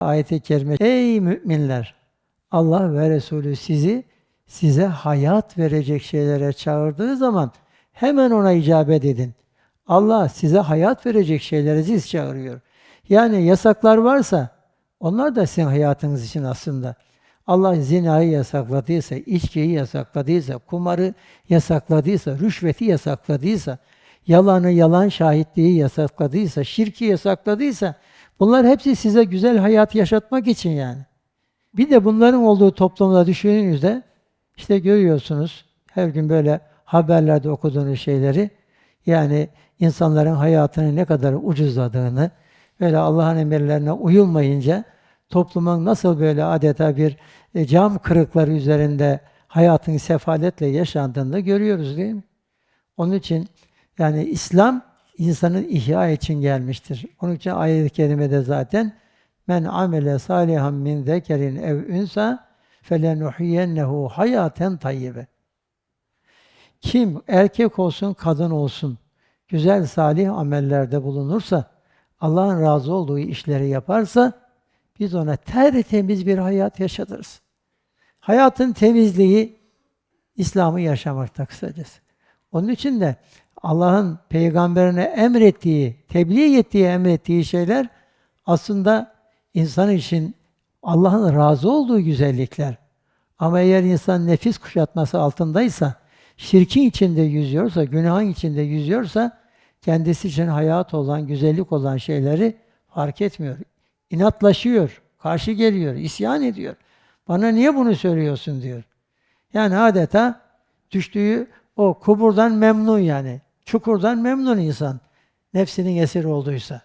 Ayet-i kerime Ey müminler! Allah ve Resulü sizi size hayat verecek şeylere çağırdığı zaman hemen ona icabet edin. Allah size hayat verecek şeylere siz çağırıyor. Yani yasaklar varsa onlar da sizin hayatınız için aslında. Allah zinayı yasakladıysa, içkiyi yasakladıysa, kumarı yasakladıysa, rüşveti yasakladıysa, yalanı, yalan şahitliği yasakladıysa, şirki yasakladıysa bunlar hepsi size güzel hayat yaşatmak için yani. Bir de bunların olduğu toplumda düşündüğünüzde işte görüyorsunuz her gün böyle haberlerde okuduğunuz şeyleri yani insanların hayatını ne kadar ucuzladığını böyle Allah'ın emirlerine uyulmayınca toplumun nasıl böyle adeta bir e, cam kırıkları üzerinde hayatın sefaletle yaşandığını görüyoruz değil mi? Onun için yani İslam insanın ihya için gelmiştir. Onun için ayet-i kerimede zaten men amele salihan min zekerin ev unsa felenuhyiyennehu hayaten tayyibe. Kim erkek olsun, kadın olsun güzel salih amellerde bulunursa, Allah'ın razı olduğu işleri yaparsa biz ona tertemiz bir hayat yaşatırız. Hayatın temizliği İslam'ı yaşamakta kısacası. Onun için de Allah'ın peygamberine emrettiği, tebliğ ettiği, emrettiği şeyler aslında insan için Allah'ın razı olduğu güzellikler. Ama eğer insan nefis kuşatması altındaysa, şirkin içinde yüzüyorsa, günahın içinde yüzüyorsa, kendisi için hayat olan, güzellik olan şeyleri fark etmiyor. İnatlaşıyor, karşı geliyor, isyan ediyor. Bana niye bunu söylüyorsun diyor. Yani adeta düştüğü o kuburdan memnun yani. Çukurdan memnun insan. Nefsinin esiri olduysa.